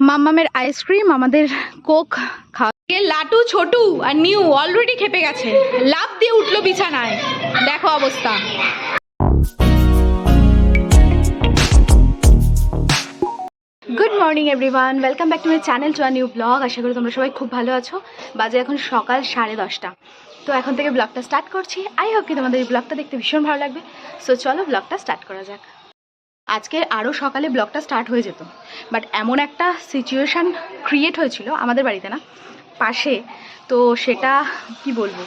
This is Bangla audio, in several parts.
মাম্মামের আইসক্রিম আমাদের কোক খাওয়া লাটু ছোটু আর নিউ অলরেডি খেপে গেছে। লাভ দিয়ে উঠল বিছানায়। দেখো অবস্থা। Good morning everyone welcome back to my channel to new blog আশা করি তোমরা সবাই খুব ভালো আছো। বাজে এখন সকাল সাড়ে দশটা। তো এখন থেকে ব্লগটা স্টার্ট করছি। আই হোপ কি তোমাদের এই ব্লগটা দেখতে ভীষণ ভালো লাগবে। সো চলো ব্লগটা স্টার্ট করা যাক। আজকে আরও সকালে ব্লগটা স্টার্ট হয়ে যেত। বাট এমন একটা সিচুয়েশান ক্রিয়েট হয়েছিল আমাদের বাড়িতে না, পাশে। তো সেটা কি বলব?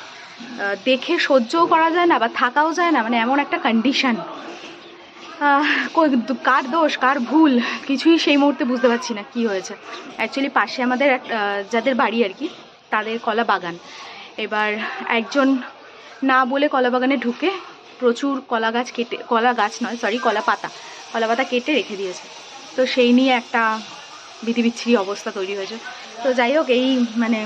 দেখে সহ্যও করা যায় না বা থাকাও যায় না মানে এমন একটা কন্ডিশন কার দোষ, কার ভুল? কিছুই সেই মুহূর্তে বুঝতে পারছি না কি হয়েছে। অ্যাকচুয়ালি পাশে আমাদের যাদের বাড়ি আর কি, তাদের কলা বাগান এবার একজন না বলে কলা বাগানে ঢুকে প্রচুর কলা গাছ কেটে, কলা গাছ নয় সরি কলা পাতা কলা পাতা কেটে রেখে দিয়েছে। তো সেই নিয়ে একটা বিধিবিচ্ছিরি অবস্থা তৈরি হয়েছে। তো যাই হোক, এই মানে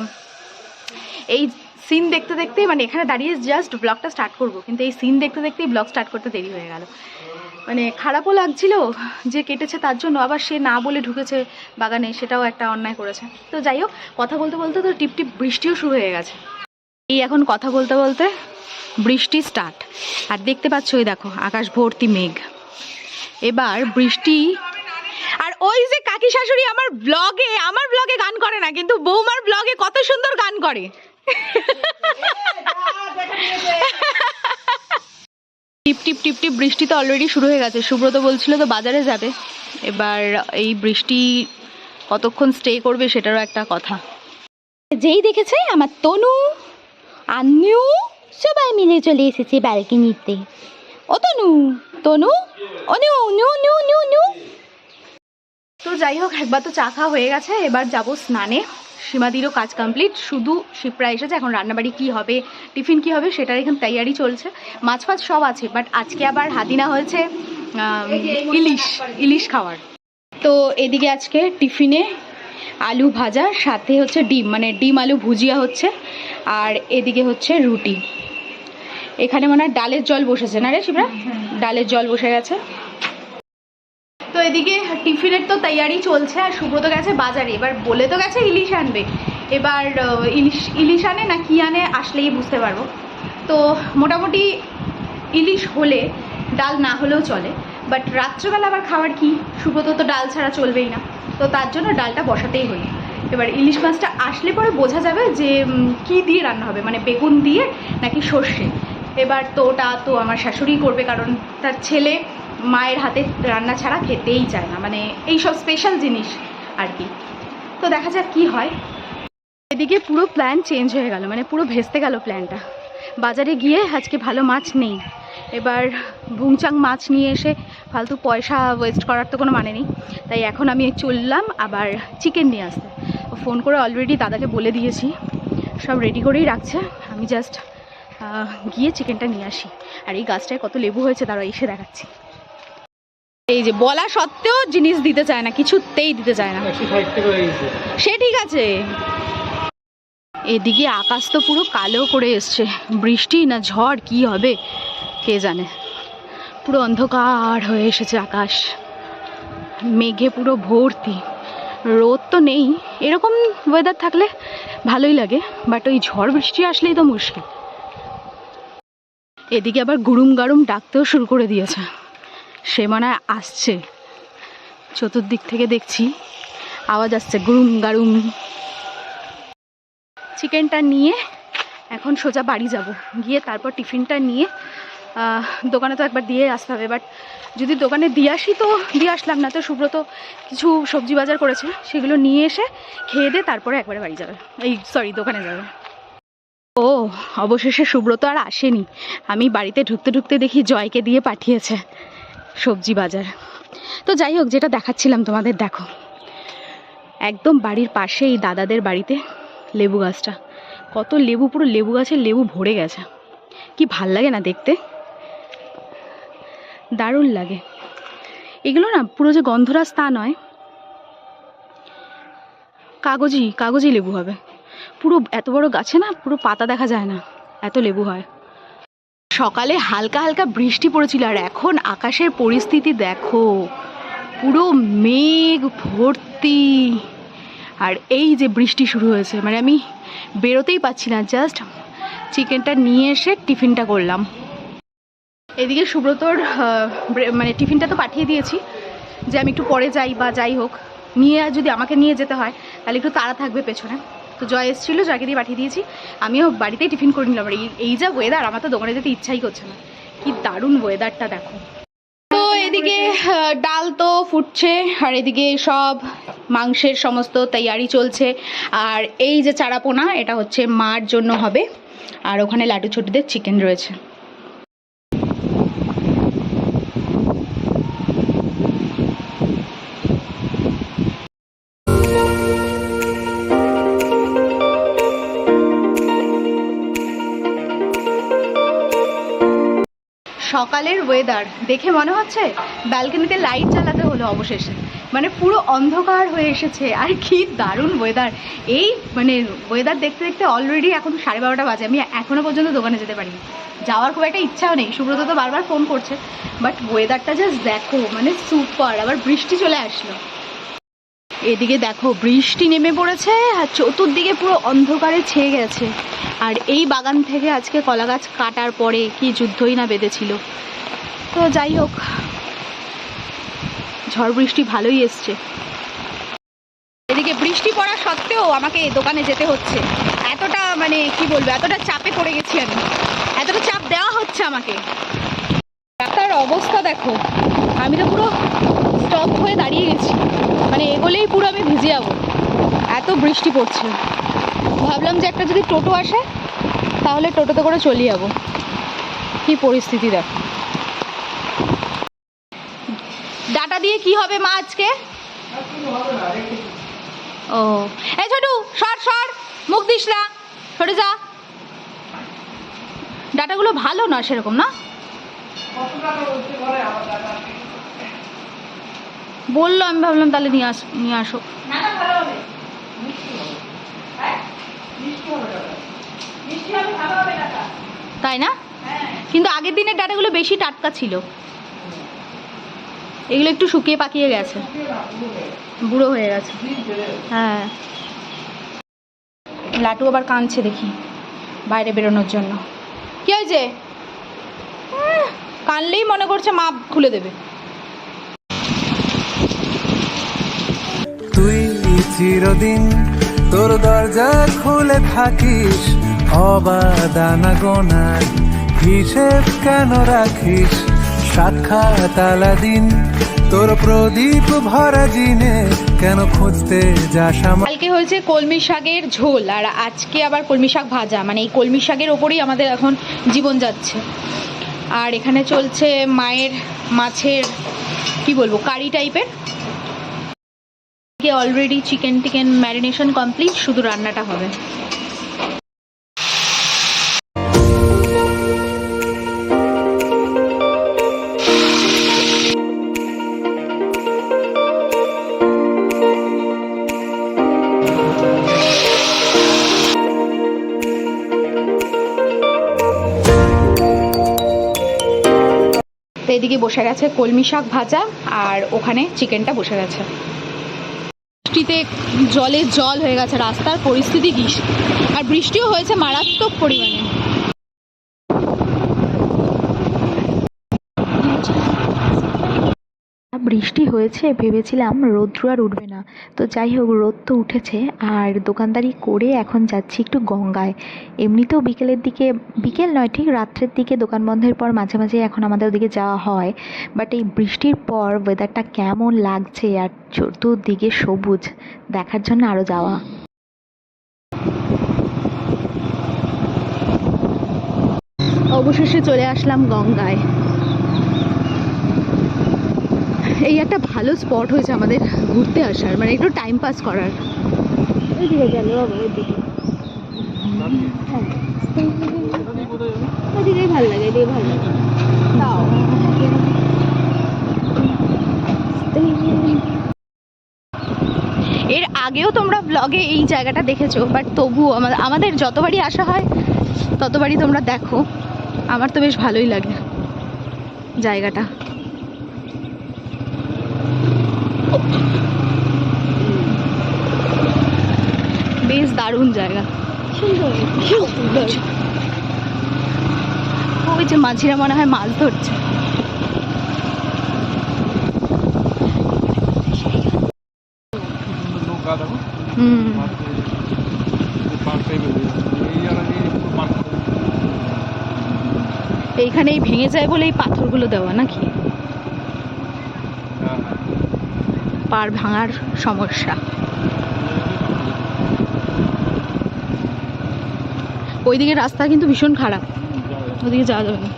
এই সিন দেখতে দেখতেই মানে এখানে দাঁড়িয়ে জাস্ট ব্লগটা স্টার্ট করব, কিন্তু এই সিন দেখতে দেখতেই ব্লগ স্টার্ট করতে দেরি হয়ে গেল। মানে খারাপও লাগছিল যে কেটেছে তার জন্য, আবার সে না বলে ঢুকেছে বাগানে, সেটাও একটা অন্যায় করেছে। তো যাই হোক, কথা বলতে বলতে তো টিপ টিপ বৃষ্টিও শুরু হয়ে গেছে। এই এখন কথা বলতে বলতে বৃষ্টি স্টার্ট আর দেখতে পাচ্ছ ওই দেখো, আকাশ ভর্তি মেঘ। এবার বৃষ্টি, আর ওই যে কাকি শাশুড়ি আমার ব্লগে আমার ব্লগে গান করে না, কিন্তু বৌমার ব্লগে কত সুন্দর গান করে। টিপ টিপ টিপ টিপ, বৃষ্টি তো অলরেডি শুরু হয়ে গেছে। সুব্রত বলছিল তো বাজারে যাবে। এবার এই বৃষ্টি কতক্ষণ স্টে করবে সেটারও একটা কথা। যেই দেখেছে, আমার তনু, আর নিউ সবাই মিলে চলে এসেছে ব্যালকনিতে। ও তনু তনু? নিউ নিউ তো যাই হোক, একবার তো চা খাওয়া হয়ে গেছে, এবার যাব স্নানে। সীমাদিরও কাজ কমপ্লিট শুধু শিপ্রা এসেছে, এখন রান্নাবাড়ি কি হবে, টিফিন কি হবে, সেটার এখন তৈয়ারি চলছে। মাছ ফাছ সব আছে বাট আজকে আবার হাদিনা হয়েছে ইলিশ ইলিশ খাওয়ার। তো এদিকে আজকে টিফিনে আলু ভাজা, সাথে হচ্ছে ডিম মানে ডিম, আলু ভুজিয়া হচ্ছে, আর এদিকে হচ্ছে রুটি। এখানে মনে হয় ডালের জল বসেছে না রে শিবরা? ডালের জল বসে গেছে। তো এদিকে টিফিনের তো তৈয়ারি চলছে আর সুব্রত গেছে বাজারে। এবার বলে তো গেছে ইলিশ আনবে। এবার ইলিশ ইলিশ আনে না কি আনে আসলেই বুঝতে পারব। তো মোটামুটি ইলিশ হলে ডাল না হলেও চলে। বাট রাত্রেবেলা আবার খাবার কি? সুব্রত তো ডাল ছাড়া চলবেই না। তো তার জন্য ডালটা বসাতেই হলো। এবার ইলিশ মাছটা আসলে পরে বোঝা যাবে যে কি দিয়ে রান্না হবে? মানে বেগুন দিয়ে নাকি সর্ষে? এবার তো ওটা তো আমার শাশুড়ি করবে, কারণ তার ছেলে মায়ের হাতে রান্না ছাড়া খেতেই চায় না মানে এই সব স্পেশাল জিনিস আর কি। তো দেখা যাক কি হয়। এদিকে পুরো প্ল্যান চেঞ্জ হয়ে গেল মানে পুরো ভেস্তে গেল প্ল্যানটা বাজারে গিয়ে আজকে ভালো মাছ নেই। এবার ভুংচাং মাছ নিয়ে এসে ফালতু পয়সা ওয়েস্ট করার তো কোনো মানে নেই। তাই এখন আমি চললাম আবার চিকেন নিয়ে আসতে। ফোন করে অলরেডি দাদাকে বলে দিয়েছি। সব রেডি করেই রাখছে। আমি জাস্ট গিয়ে চিকেনটা নিয়ে আসি। আর এই গাছটায় কত লেবু হয়েছে তারা এসে দেখাচ্ছি। এই যে বলা সত্ত্বেও জিনিস দিতে চায় না কিছুতেই দিতে চায় না। সে ঠিক আছে। এদিকে আকাশ তো পুরো কালো করে এসছে। বৃষ্টি না ঝড় কি হবে? কে জানে? পুরো অন্ধকার হয়ে এসেছে আকাশ। মেঘে পুরো ভর্তি। রোদ তো নেই। এরকম ওয়েদার থাকলে ভালোই লাগে বাট ওই ঝড় বৃষ্টি আসলেই তো মুশকিল। এদিকে আবার গুড়ুম গাড়ুম ডাকতেও শুরু করে দিয়েছে। সে মনে আসছে। চতুর্দিক থেকে দেখছি আওয়াজ আসছে গুরুম গারুম চিকেনটা নিয়ে এখন সোজা বাড়ি যাব। গিয়ে তারপর টিফিনটা নিয়ে দোকানে তো একবার দিয়ে আসতে হবে। বাট যদি দোকানে দিয়ে আসি তো দিয়ে আসলাম না। তো সুব্রত কিছু সবজি বাজার করেছে, সেগুলো নিয়ে এসে খেয়ে দিয়ে তারপরে একবারে বাড়ি যাবে। এই সরি দোকানে যাবে। ও, অবশেষে সুব্রত আর আসেনি। আমি বাড়িতে ঢুকতে ঢুকতে দেখি জয়কে দিয়ে পাঠিয়েছে সবজি বাজার। তো যাই হোক, যেটা দেখাচ্ছিলাম তোমাদের, দেখো। একদম বাড়ির পাশে এই দাদাদের বাড়িতে লেবু গাছটা। কত লেবু, পুরো লেবু গাছের লেবু ভরে গেছে। কি ভালো লাগে না দেখতে? দারুণ লাগে। এগুলো না, পুরো যে গন্ধরাজ তা নয়। কাগজি কাগজি লেবু হবে। পুরো এত বড় গাছে না পুরো পাতা দেখা যায় না। এত লেবু হয়। সকালে হালকা হালকা বৃষ্টি পড়েছিল আর এখন আকাশের পরিস্থিতি দেখো। পুরো মেঘ ভর্তি। আর এই যে বৃষ্টি শুরু হয়েছে মানে আমি বেরোতেই পাচ্ছি না, জাস্ট চিকেনটা নিয়ে এসে টিফিনটা করলাম। এদিকে সুব্রতর মানে টিফিনটা তো পাঠিয়ে দিয়েছি, যে আমি একটু পরে যাই বা যাই হোক। নিয়ে যদি আমাকে নিয়ে যেতে হয়, তাহলে একটু তাড়া থাকবে পেছনে। তো জয় এসেছিল জয়কে দিয়ে পাঠিয়ে দিয়েছি। আমিও বাড়িতেই টিফিন করে নিলাম। এই এই যা ওয়েদার আমার তো দোকানে যেতে ইচ্ছাই করছে না। কি দারুণ ওয়েদারটা দেখো। তো এদিকে ডাল তো ফুটছে, আর এদিকে সব মাংসের সমস্ত তৈয়ারি চলছে। আর এই যে চারাপোনা, এটা হচ্ছে মার জন্য হবে। আর ওখানে লাডু ছোটদের চিকেন রয়েছে। সকালের ওয়েদার দেখে মনে হচ্ছে ব্যালকনিতে লাইট চালাতে হলো অবশেষে। মানে পুরো অন্ধকার হয়ে এসেছে, আর কি দারুণ ওয়েদার এই মানে ওয়েদার দেখতে দেখতে অলরেডি এখন সাড়ে বারোটা বাজে, আমি এখনও পর্যন্ত দোকানে যেতে পারিনি। যাওয়ার খুব একটা ইচ্ছাও নেই, সুব্রত তো বারবার ফোন করছে। বাট ওয়েদারটা জাস্ট দেখো মানে সুপার আবার বৃষ্টি চলে আসলো। এদিকে দেখো বৃষ্টি নেমে পড়েছে আর চতুর্দিকে পুরো অন্ধকারে ছেয়ে গেছে। আর এই বাগান থেকে আজকে কলা গাছ কাটার পরে কি যুদ্ধই না বেঁধেছিল। তো যাই হোক, ঝড় বৃষ্টি ভালোই এসছে। এদিকে বৃষ্টি পড়া সত্ত্বেও আমাকে দোকানে যেতে হচ্ছে। এতটা মানে কি বলব, এতটা চাপে পড়ে গেছি আমি। এতটা চাপ দেওয়া হচ্ছে আমাকে। রাস্তার অবস্থা দেখো। আমি তো পুরো স্টপ হয়ে দাঁড়িয়ে গেছি। মানে এগোলেই পুরো আমি ভিজে যাব। এত বৃষ্টি পড়ছে। ভাবলাম যে একটা যদি টোটো আসে, তাহলে টোটোতে করে চলে যাব। কি পরিস্থিতি দেখ। ডাটা দিয়ে কি হবে মা আজকে? ও। এই ছোটু, সর সর। মুখ দিস না। সরে যা। ডাটাগুলো ভালো না সেরকম, না? বলল আমি ভাবলাম তাহলে নিয়ে আস নিয়ে আসো। তাই না? কিন্তু আগের দিনের ডাটাগুলো বেশি টাটকা ছিল। এগুলো একটু শুকিয়ে পাকিয়ে গেছে। বুড়ো হয়ে গেছে। হ্যাঁ। লাটু আবার কাঁদছে দেখি বাইরে বেরোনোর জন্য। কি হয়েছে? কানলেই মনে করছে মা খুলে দেবে। তুই চিরদিন তোর দরজা খুলে থাকিস অবাদানা গোনার হিসেব কেন রাখিস? সাক্ষাৎ দিন তোর প্রদীপ ভরা জিনে কেন খুঁজতে যাস আমার? কালকে হয়েছে কলমি শাকের ঝোল, আর আজকে আবার কলমি শাক ভাজা। মানে এই কলমি শাকের ওপরেই আমাদের এখন জীবন যাচ্ছে। আর এখানে চলছে মায়ের মাছের, কি বলব, কারি টাইপের অলরেডি চিকেন টিকেন ম্যারিনেশন কমপ্লিট শুধু রান্নাটা হবে। এদিকে বসে গেছে কলমি শাক ভাজা, আর ওখানে চিকেনটা বসে গেছে। বৃষ্টিতে জলে জল হয়ে গেছে রাস্তার পরিস্থিতি কি? আর বৃষ্টিও হয়েছে মারাত্মক পরিমাণে। বৃষ্টি হয়েছে, ভেবেছিলাম রৌদ্র আর উঠবে না। তো যাই হোক, রোদ তো উঠেছে, আর দোকানদারি করে এখন যাচ্ছি একটু গঙ্গায়। এমনিতেও বিকেলের দিকে, বিকেল নয়, ঠিক রাত্রের দিকে দোকান বন্ধের পর মাঝে মাঝে এখন আমাদের ওদিকে যাওয়া হয়। বাট এই বৃষ্টির পর ওয়েদারটা কেমন লাগছে, আর চতুর্দিকে সবুজ, দেখার জন্য আরও যাওয়া। অবশেষে চলে আসলাম গঙ্গায়। এই একটা ভালো স্পট হয়েছে আমাদের ঘুরতে আসার মানে একটু টাইম পাস করার। ওইদিকে গেল ওইদিকে। হ্যাঁ। ওইদিকেই ভালো লাগে এদিকে ভালো লাগে। তাও। এর আগেও তোমরা ব্লগে এই জায়গাটা দেখেছ বাট তবুও আমাদের আমাদের যতবারই আসা হয় ততবারই তোমরা দেখো। আমার তো বেশ ভালোই লাগে জায়গাটা। দারুণ জায়গা। ওই যে মাঝিরা মনে হয় মাছ ধরছে। হুম। এই ভেঙে যায় বলে এই পাথরগুলো দেওয়া নাকি হ্যাঁ পার ভাঙার সমস্যা। ওইদিকে রাস্তা কিন্তু ভীষণ খারাপ, ওদিকে যাওয়া যাবে না।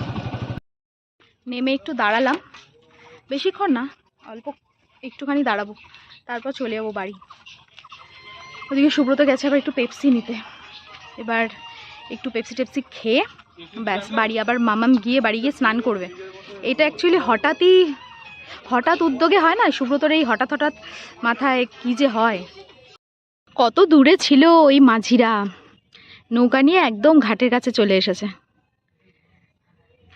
নেমে একটু দাঁড়ালাম, বেশিক্ষণ না, অল্প একটুখানি দাঁড়াবো, তারপর চলে যাব বাড়ি। ওদিকে সুব্রত গেছে আবার একটু পেপসি নিতে। এবার একটু পেপসি টেপসি খেয়ে, ব্যাস, বাড়ি আবার মামাম গিয়ে বাড়ি গিয়ে স্নান করবে। এটা অ্যাকচুয়ালি হঠাৎই হঠাৎ উদ্যোগে হয় না? সুব্রতর এই হঠাৎ হঠাৎ মাথায় কি যে হয়? কত দূরে ছিল ওই মাঝিরা। নৌকা নিয়ে একদম ঘাটের কাছে চলে এসেছে।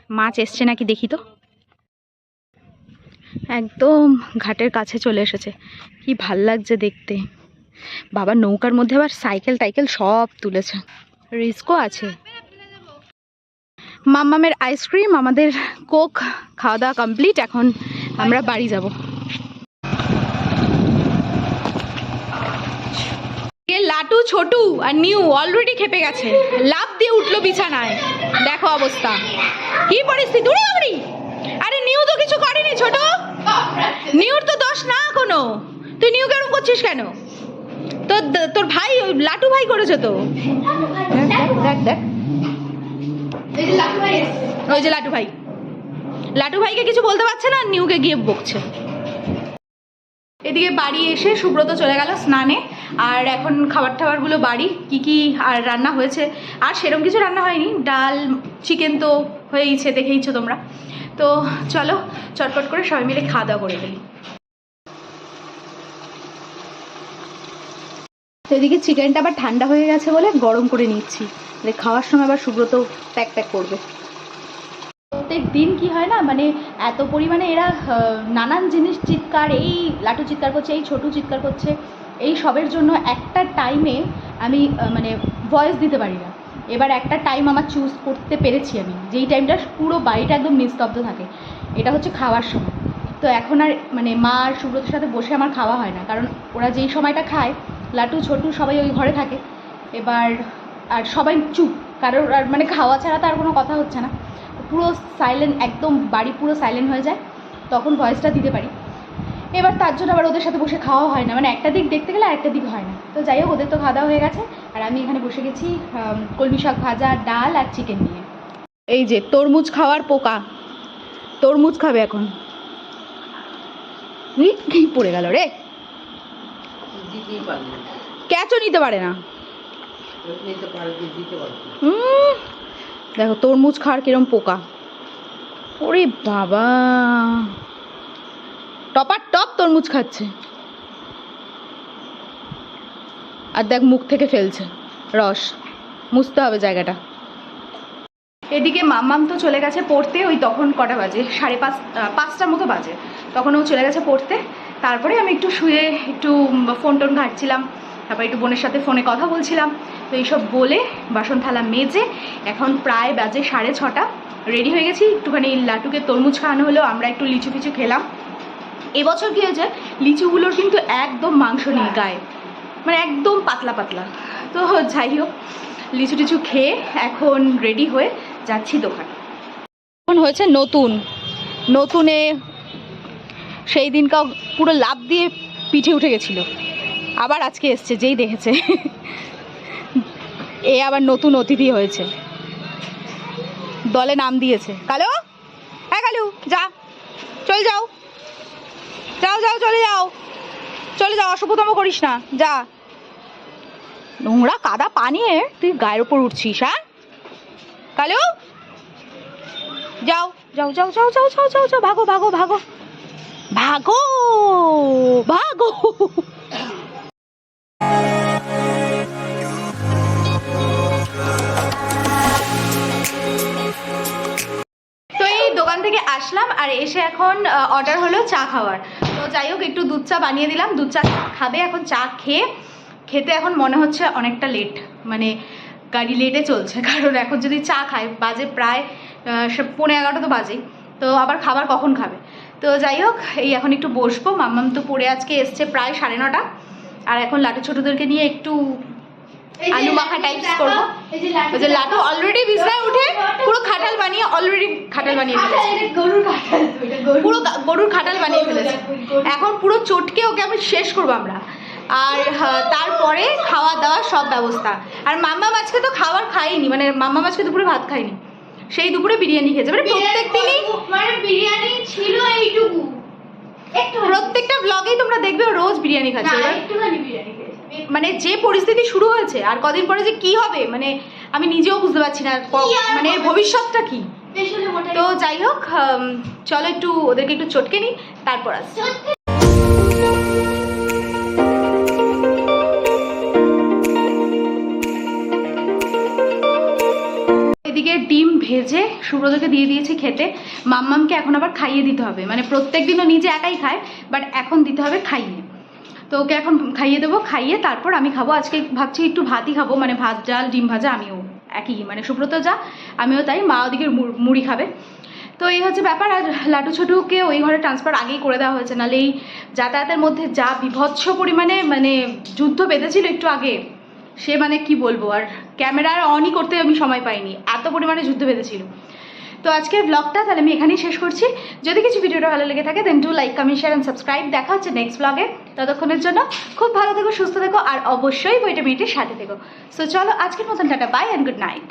মাছ এসছে নাকি দেখি তো? একদম ঘাটের কাছে চলে এসেছে। কি ভালো লাগছে দেখতে। বাবা নৌকার মধ্যে আবার সাইকেল টাইকেল সব তুলেছে। রিস্কও আছে। মাম্মামের আইসক্রিম, আমাদের কোক, খাওয়া দাওয়া কমপ্লিট, এখন আমরা বাড়ি যাব। লাটু ছোটু আর নিউ অলরেডি খেপে গেছে। লাভ দিয়ে উঠল বিছানায়। দেখো অবস্থা। কি পরিস্থিতি? উড়ে উড়ি আরে নিউ তো কিছু করেনি ছোট। নিউর তো দোষ না কোনো। তুই নিউ কেরম করছিস কেন? তোর তোর ভাই ওই লাটু ভাই করেছে তো। দেখ দেখ দেখ। ওই যে লাটু ভাই। লাটু ভাইকে কিছু বলতে পারছে না, নিউকে গিয়ে বকছে। এদিকে বাড়ি এসে সুব্রত চলে গেল স্নানে, আর এখন খাবার টাবারগুলো বাড়ি, কি কি আর রান্না হয়েছে? আর সেরকম কিছু রান্না হয়নি, ডাল, চিকেন তো হয়েইছে, দেখেইছো তোমরা। তো চলো, চটপট করে সবাই মিলে খাওয়া দাওয়া করে ফেলি। তো এদিকে চিকেনটা আবার ঠান্ডা হয়ে গেছে বলে গরম করে নিচ্ছি। মানে খাওয়ার সময় আবার সুব্রত প্যাক প্যাক করবে। দিন কি হয় না মানে এত পরিমাণে এরা নানান জিনিস চিৎকার, এই লাটু চিৎকার করছে, এই ছোটু চিৎকার করছে, এই সবের জন্য একটা টাইমে আমি মানে ভয়েস দিতে পারি না। এবার একটা টাইম আমার চুজ করতে পেরেছি আমি, যেই টাইমটা পুরো বাড়িটা একদম নিস্তব্ধ থাকে, এটা হচ্ছে খাওয়ার সময়। তো এখন আর মানে মা আর সুব্রতের সাথে বসে আমার খাওয়া হয় না, কারণ ওরা যেই সময়টা খায়, লাটু, ছোটু সবাই ওই ঘরে থাকে, এবার, আর সবাই চুপ, কারোর আর মানে খাওয়া ছাড়া তো আর কোনো কথা হচ্ছে না। পুরো সাইলেন্ট একদম বাড়ি পুরো সাইলেন্ট হয়ে যায় তখন ভয়েসটা দিতে পারি। এবার তার জন্য আবার ওদের সাথে বসে খাওয়া হয় না মানে একটা দিক দেখতে গেলে একটা দিক হয় না। তো যাই হোক ওদের তো খাওয়া দাওয়া হয়ে গেছে আর আমি এখানে বসে গেছি কলমি শাক ভাজা ডাল আর চিকেন নিয়ে এই যে তরমুজ খাওয়ার পোকা। তরমুজ খাবে এখন। কি পড়ে গেল রে? ক্যাচও নিতে পারে না। উম, দেখো, তরমুজ খাওয়ার কিরম পোকা। ওরে বাবা। টপার টপ তরমুজ খাচ্ছে। আর দেখ, মুখ থেকে ফেলছে। রস। মুছতে হবে জায়গাটা। এদিকে মাম্মাম তো চলে গেছে পড়তে, ওই তখন কটা বাজে? সাড়ে পাঁচ পাঁচটার মতো বাজে। তখন ও চলে গেছে পড়তে। তারপরে আমি একটু শুয়ে, একটু ফোন টোন ঘাটছিলাম। তারপর একটু বোনের সাথে ফোনে কথা বলছিলাম। তো এইসব বলে বাসন থালা মেজে এখন প্রায় বাজে সাড়ে ছটা। রেডি হয়ে গেছি। একটুখানি লাটুকে তরমুজ খাওয়ানো হলো। আমরা একটু লিচু ফিচু খেলাম। এবছর কী হয়েছে? লিচুগুলোর কিন্তু একদম মাংস নেই গায়ে। মানে একদম পাতলা পাতলা। তো যাই হোক, লিচু টিচু খেয়ে এখন রেডি হয়ে যাচ্ছি দোকান। এখন হয়েছে নতুন। নতুনে সেই দিনকাও পুরো লাভ দিয়ে পিঠে উঠে গেছিল। আবার আজকে এসছে, যেই দেখেছে। এ আবার নতুন অতিথি হয়েছে। দলে নাম দিয়েছে। কালো? হ্যাঁ কালু, যা। চল যাও। যাও যাও, চলে যাও। চলে যাও, অশুভতম করিস না। যা। নোংরা কাদা পানিয়ে তুই গায়ের ওপর উঠছিস হ্যাঁ? কালু? যাও যাও যাও যাও যাও যাও যাও যাও, ভাগো ভাগো ভাগো। ভাগো ভাগো। আর এসে এখন অর্ডার হলো চা খাওয়ার। তো যাই হোক একটু দুধ চা বানিয়ে দিলাম। দুধ চা খাবে এখন চা খেয়ে খেতে এখন মনে হচ্ছে অনেকটা লেট মানে গাড়ি লেটে চলছে। কারণ এখন যদি চা খায় বাজে প্রায় আহ, সে- পৌনে এগারোটা তো বাজেই। তো আবার খাবার কখন খাবে? তো যাই হোক এই এখন একটু বসবো। মাম্মাম তো পড়ে আজকে এসছে প্রায় সাড়ে নটা। আর এখন লাটু ছোটদেরকে নিয়ে একটু আলু মাখা টাইপস করব। ওই যে লাটু অলরেডি বিছনায় উঠে পুরো খাটাল বানিয়ে অলরেডি খাটাল বানিয়ে ফেলেছে। পুরো গরুর খাটাল বানিয়ে ফেলেছে। এখন পুরো চটকে ওকে আমি শেষ করব আমরা। আর তারপরে খাওয়া দাওয়া সব ব্যবস্থা। আর মাম্মা মাছকে তো খাবার খাইনি মানে মাম্মা মাছকে দুপুরে ভাত খাইনি সেই দুপুরে বিরিয়ানি খেয়েছে। মানে প্রত্যেক দিনই মানে বিরিয়ানি ছিল এইটুকু। প্রত্যেকটা ব্লগেই তোমরা দেখবে রোজ বিরিয়ানি খাচ্ছে। মানে যে পরিস্থিতি শুরু হয়েছে আর কদিন পরে যে কি হবে মানে আমি নিজেও বুঝতে পারছি না মানে ভবিষ্যৎটা কি? তো যাই হোক চলো একটু ওদেরকে একটু চটকে নিই তারপর আসছি। এদিকে ডিম ভেজে সুব্রতকে দিয়ে দিয়েছি খেতে। মাম্মামকে এখন আবার খাইয়ে দিতে হবে। মানে প্রত্যেক দিনও নিজে একাই খায় বাট এখন দিতে হবে খাইয়ে। তো ওকে এখন খাইয়ে দেবো খাইয়ে তারপর আমি খাব। আজকে ভাবছি একটু ভাতই খাব মানে ভাত ডাল ডিম ভাজা আমিও। একই মানে সুব্রত যা, আমিও তাই, মা ওদিকে মুড়ি খাবে। তো এই হচ্ছে ব্যাপার, আর লাটু ছোটুকে ওই ঘরে ট্রান্সফার আগেই করে দেওয়া হয়েছে। নাহলে এই যাতায়াতের মধ্যে যা বিভৎস পরিমাণে মানে যুদ্ধ বেঁধেছিল একটু আগে, সে মানে কি বলব? আর ক্যামেরার অনই করতে আমি সময় পাইনি। এত পরিমাণে যুদ্ধ বেঁধেছিল। তো আজকের ব্লগটা তাহলে আমি এখানেই শেষ করছি। যদি কিছু ভিডিওটা ভালো লেগে থাকে then to like comment share and subscribe দেখা হচ্ছে নেক্সট ব্লগে ততক্ষণের জন্য খুব ভালো থেকো, সুস্থ থেকো, আর অবশ্যই বইটা মেয়েটির সাথে থেকো। সো চলো, আজকের মতন ta-ta bye and good night